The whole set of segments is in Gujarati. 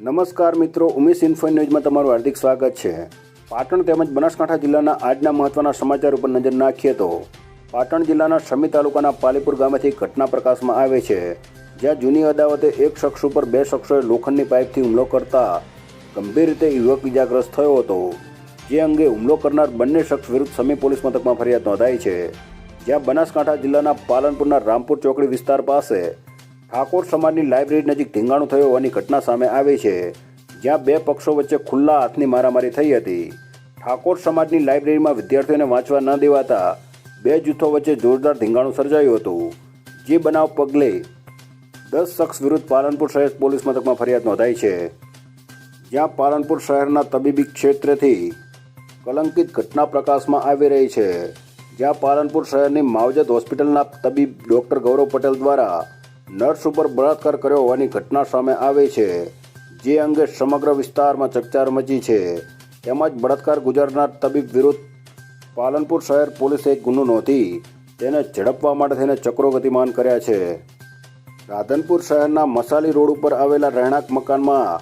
નમસ્કાર મિત્રો, ઉમેશ ઇન્ફો ન્યૂઝમાં તમારું હાર્દિક સ્વાગત છે. પાટણ તેમજ બનાસકાંઠા જિલ્લાના આજના મહત્વના સમાચાર ઉપર નજર નાખીએ તો, પાટણ જિલ્લાના સમી તાલુકાના પાલીપુર ગામેથી ઘટના પ્રકાશમાં આવે છે. જ્યાં જૂની અદાવતે એક શખ્સ ઉપર બે શખ્સોએ લોખંડની પાઇપથી હુમલો કરતા ગંભીર રીતે યુવક ઇજાગ્રસ્ત થયો હતો. જે અંગે હુમલો કરનાર બંને શખ્સ વિરુદ્ધ સમી પોલીસ મથકમાં ફરિયાદ નોંધાઈ છે. જ્યાં બનાસકાંઠા જિલ્લાના પાલનપુરના રામપુર ચોકડી વિસ્તાર પાસે ઠાકોર સમાજની લાઇબ્રેરી નજીક ધીંગાણું થયો હોવાની ઘટના સામે આવી છે, જ્યાં બે પક્ષો વચ્ચે ખુલ્લા હાથની મારામારી થઈ હતી. ઠાકોર સમાજની લાઇબ્રેરીમાં વિદ્યાર્થીઓને વાંચવા ન દેવાતા બે જૂથો વચ્ચે જોરદાર ધીંગાણું સર્જાયું હતું. જે બનાવ પગલે દસ શખ્સ વિરુદ્ધ પાલનપુર શહેર પોલીસ મથકમાં ફરિયાદ નોંધાઈ છે. જ્યાં પાલનપુર શહેરના તબીબી ક્ષેત્રથી કલંકિત ઘટના પ્રકાશમાં આવી રહી છે. જ્યાં પાલનપુર શહેરની માવજત હોસ્પિટલના તબીબ ડૉક્ટર ગૌરવ પટેલ દ્વારા નર્સ ઉપર બળાત્કાર કર્યો હોવાની ઘટના સામે આવી છે, જે અંગે સમગ્ર વિસ્તારમાં ચકચાર મચી છે. તેમજ બળાત્કાર ગુજારનાર તબીબ વિરુદ્ધ પાલનપુર શહેર પોલીસે ગુનો નોંધી, તેને ઝડપવા માટે તેને ચક્રો ગતિમાન કર્યા છે. રાધનપુર શહેરના મસાલી રોડ ઉપર આવેલા રહેણાંક મકાનમાં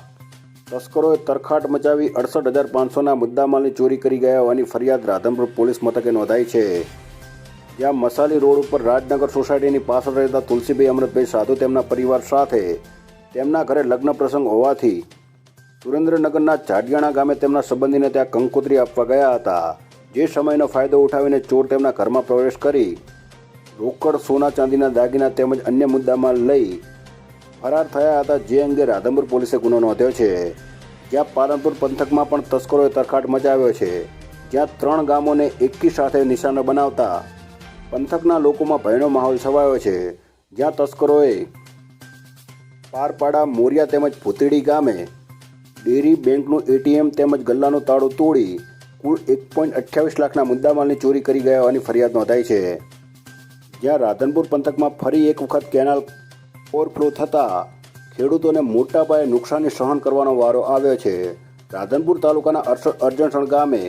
તસ્કરોએ તરખાટ મચાવી અડસઠ હજાર પાંચસોના મુદ્દામાલની ચોરી કરી ગયા હોવાની ફરિયાદ રાધનપુર પોલીસ મથકે નોંધાઈ છે. જ્યાં મસાલી રોડ ઉપર રાજનગર સોસાયટીની પાછળ રહેતા તુલસીભાઈ અમૃતભાઈ સાધુ તેમના પરિવાર સાથે તેમના ઘરે લગ્ન પ્રસંગ હોવાથી સુરેન્દ્રનગરના જાડિયાણા ગામે તેમના સંબંધીને ત્યાં કંકોત્રી આપવા ગયા હતા. જે સમયનો ફાયદો ઉઠાવીને ચોર તેમના ઘરમાં પ્રવેશ કરી રોકડ, સોના, ચાંદીના દાગીના તેમજ અન્ય મુદ્દામાં લઈ ફરાર થયા હતા, જે અંગે રાધનપુર પોલીસે ગુનો નોંધ્યો છે. જ્યાં પાલનપુર પંથકમાં પણ તસ્કરોએ તરખાટ મચાવ્યો છે. જ્યાં ત્રણ ગામોને એકી સાથે નિશાનો બનાવતા પંથકના લોકોમાં ભયનો માહોલ છવાયો છે. જ્યાં તસ્કરોએ પારપાડા, મોરિયા તેમજ ભૂતેડી ગામે ડેરી બેંકનું એટીએમ તેમજ ગલ્લાનું તાળું તોડી કુલ એક પોઈન્ટ અઠ્યાવીસ લાખના મુદ્દામાલની ચોરી કરી ગયા હોવાની ફરિયાદ નોંધાઈ છે. જ્યાં રાધનપુર પંથકમાં ફરી એક વખત કેનાલ ઓવરફ્લો થતાં ખેડૂતોને મોટા પાયે નુકસાની સહન કરવાનો વારો આવ્યો છે. રાધનપુર તાલુકાના અરજણસણ ગામે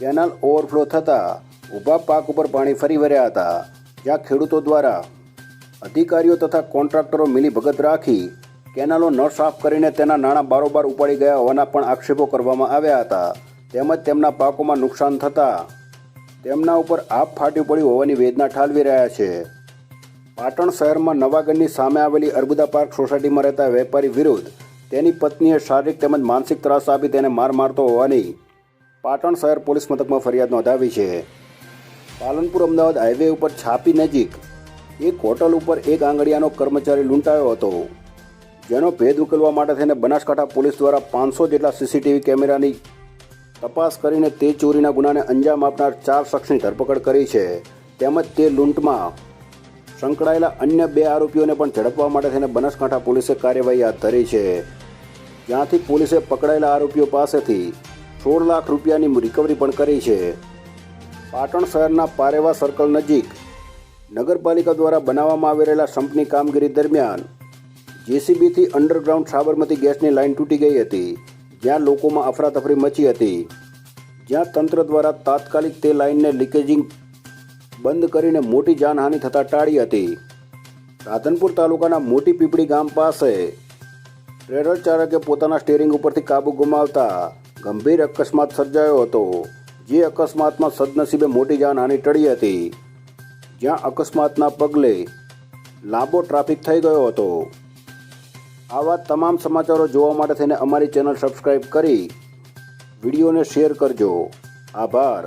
કેનાલ ઓવરફ્લો થતાં ઊભા પાક ઉપર પાણી ફરી વળ્યા હતા. જ્યાં ખેડૂતો દ્વારા અધિકારીઓ તથા કોન્ટ્રાક્ટરો મિલી ભગત રાખી કેનાલો ન સાફ કરીને તેના નાણાં બારોબાર ઉપાડી ગયા હોવાના પણ આક્ષેપો કરવામાં આવ્યા હતા. તેમજ તેમના પાકોમાં નુકસાન થતાં તેમના ઉપર આપ ફાટ્યું પડ્યું હોવાની વેદના ઠાલવી રહ્યા છે. પાટણ શહેરમાં નવાગઢની સામે આવેલી અર્બુદા પાર્ક સોસાયટીમાં રહેતા વેપારી વિરુદ્ધ તેની પત્નીએ શારીરિક તેમજ માનસિક ત્રાસ આપી તેને માર મારતો હોવાની પાટણ શહેર પોલીસ મથકમાં ફરિયાદ નોંધાવી છે. પાલનપુર અમદાવાદ હાઈવે ઉપર છાપી નજીક એક હોટલ ઉપર એક આંગળીયાનો કર્મચારી લૂંટાયો હતો. જેનો ભેદ ઉકેલવા માટે થઈને બનાસકાંઠા પોલીસ દ્વારા પાંચસો જેટલા સીસીટીવી કેમેરાની તપાસ કરીને તે ચોરીના ગુનાને અંજામ આપનાર ચાર શખ્સની ધરપકડ કરી છે. તેમજ તે લૂંટમાં સંકળાયેલા અન્ય બે આરોપીઓને પણ ઝડપવા માટે થઈને બનાસકાંઠા પોલીસે કાર્યવાહી હાથ ધરી છે. જ્યાંથી પોલીસે પકડાયેલા આરોપીઓ પાસેથી સોળ લાખ રૂપિયાની રિકવરી પણ કરી છે. પાટણ શહેરના પારેવા સર્કલ નજીક નગરપાલિકા દ્વારા બનાવવામાં આવી રહેલા સંપની કામગીરી દરમિયાન જેસીબીથી અંડરગ્રાઉન્ડ સાબરમતી ગેસની લાઇન તૂટી ગઈ હતી, જ્યાં લોકોમાં અફરાતફરી મચી હતી. જ્યાં તંત્ર દ્વારા તાત્કાલિક તે લાઇનને લીકેજિંગ બંધ કરીને મોટી જાનહાનિ થતાં ટાળી હતી. રાધનપુર તાલુકાના મોટી પીપળી ગામ પાસે ટ્રેલર ચાલકે પોતાના સ્ટેરિંગ ઉપરથી કાબુ ગુમાવતા ગંભીર અકસ્માત સર્જાયો હતો. જે અકસ્માતમાં સદનસીબે મોટી જાનહાનિ ટળી હતી. જ્યાં અકસ્માતના પગલે લાંબો ટ્રાફિક થઈ ગયો હતો. આવા તમામ સમાચારો જોવા માટે થઈને અમારી ચેનલ સબસ્ક્રાઈબ કરી વિડીયોને શેર કરજો. આભાર.